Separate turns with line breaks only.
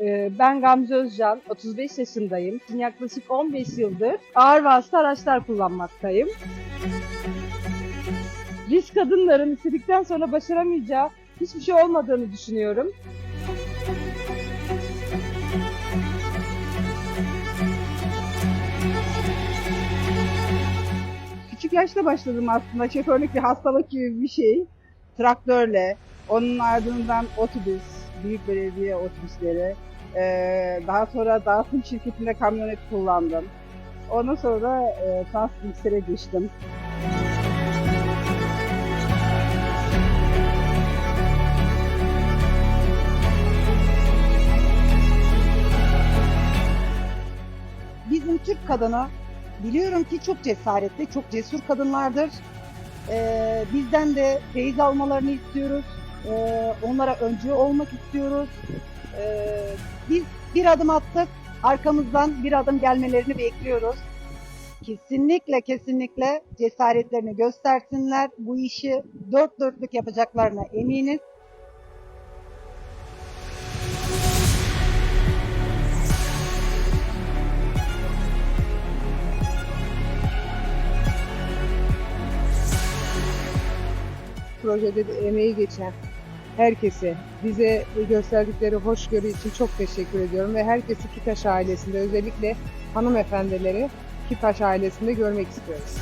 Ee, Ben Gamze Özcan, 35 yaşındayım. Yaklaşık 15 yıldır ağır vasıta araçlar kullanmaktayım. Biz kadınların istedikten sonra başaramayacağı hiçbir şey olmadığını düşünüyorum.
Küçük yaşta başladım aslında. Şoförlük bir hastalık gibi bir şey. Traktörle, onun ardından otobüs, büyük belediye otobüsleri. Ee, daha sonra dağıtım şirketinde kamyonet kullandım. Ondan sonra e, Transmixer'e geçtim. Bizim Türk kadını biliyorum ki çok cesaretli, çok cesur kadınlardır. Ee, bizden de feyiz almalarını istiyoruz. Ee, onlara öncü olmak istiyoruz. Ee, biz bir adım attık, arkamızdan bir adım gelmelerini bekliyoruz. Kesinlikle kesinlikle cesaretlerini göstersinler. Bu işi dört dörtlük yapacaklarına eminiz.
Projede de emeği geçen herkese, bize gösterdikleri hoşgörü için çok teşekkür ediyorum ve herkesi Kitaş ailesinde özellikle hanımefendileri Kitaş ailesinde görmek istiyoruz.